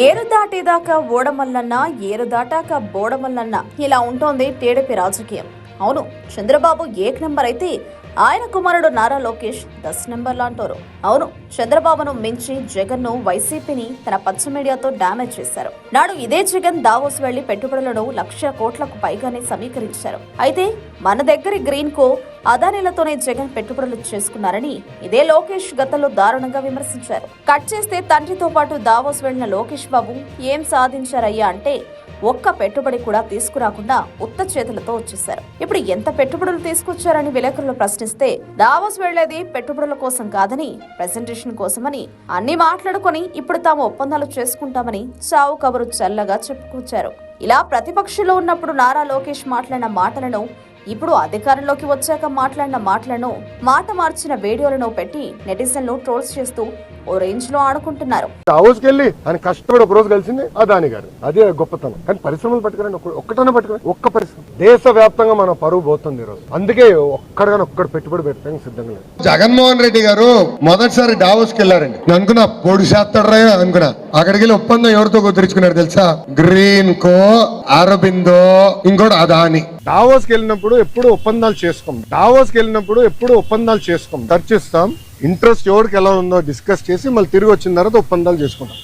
ఏరు దాటేదాకా ఓడమల్లన్న ఏరు దాటాక బోడమల్లన్న. ఇలా ఉంటోంది టీడీపీ రాజకీయం. అవును చంద్రబాబు ఏక్ నెంబర్ అయితే ఆయన కుమారుడు నారా లోకేష్ దస్ నెంబర్ లాంటారు. అవును చంద్రబాబును మించి జగన్ను వైసీపీని తన పచ్చ మీడియాతో డామేజ్ చేశారు. నాడు ఇదే జగన్ దావోస్ వెళ్ళి పెట్టుబడులను లక్ష కోట్లకు పైగానే సమీకరించారు. అయితే మన దగ్గర గ్రీన్ కో అదానీలతోనే జగన్ పెట్టుబడులు చేసుకున్నారని ఇదే లోకేష్ గతంలో దారుణంగా విమర్శించారు. కట్ చేస్తే తండ్రితో పాటు దావోస్ వెళ్ళిన లోకేష్ బాబు ఏం సాధించారయ్యా అంటే ఒక్క పెట్టుబడి కూడా తీసుకురాకుండా ఉత్త చేతులతో వచ్చేశారు. ఇప్పుడు ఎంత పెట్టుబడులు తీసుకొచ్చారని విలేకరులు ప్రశ్నిస్తే దావోస్ వెళ్ళేది పెట్టుబడుల కోసం కాదని ప్రెజెంటేషన్ కోసమని అన్ని మాట్లాడుకొని ఇప్పుడు తాము ఒప్పందాలు చేసుకుంటామని చావు కబురు చల్లగా చెప్పుకొచ్చారు. ఇలా ప్రతిపక్షంలో ఉన్నప్పుడు నారా లోకేష్ మాట్లాడిన మాటలను ఇప్పుడు అధికారంలోకి వచ్చాక మాట్లాడిన మాటలను మాట మార్చిన వీడియోలను పెట్టి నెటిజన్లు ట్రోల్స్ చేస్తూ ఓ రేంజ్లో ఆడుకుంటున్నారు. హౌస్కి వెళ్ళి ఆయన కష్టపడి ఒక రోజు కలిసింది అదాని గారు. అదే గొప్పతనం. కానీ పరిశ్రమలు పట్టుకురండి ఒక్క- ఒక్కటనే పట్టుకురండి ఒక్క పరిశ్రమ. దేశ వ్యాప్తంగా మన పరువు పోతుంది ఈరోజు అందుకే ఒక్కడిగానే ఒక్కడు పెట్టుబడి పెట్టడానికి సిద్ధంగా లేదు. జగన్మోహన్ రెడ్డి గారు మొదటిసారి డావోస్కి వెళ్ళారండి. నేను అనుకున్నా పొడి చేస్తాడరా అనుకున్నా. అక్కడికి వెళ్ళి ఒప్పందం ఎవరితో కుదుర్చుకున్నారు తెలుసా? గ్రీన్ కో అరబిందో ఇంకోటి అదాని. డావోస్కి వెళ్ళినప్పుడు ఎప్పుడు ఒప్పందాలు చేసుకోం. డావోస్కి వెళ్ళినప్పుడు ఎప్పుడు ఒప్పందాలు చేసుకోం. చర్చిస్తాం ఇంట్రెస్ట్ ఎవరికి ఎలా ఉందో డిస్కస్ చేసి మళ్ళీ తిరిగి వచ్చిన తర్వాత ఒప్పందాలు చేసుకుంటాం.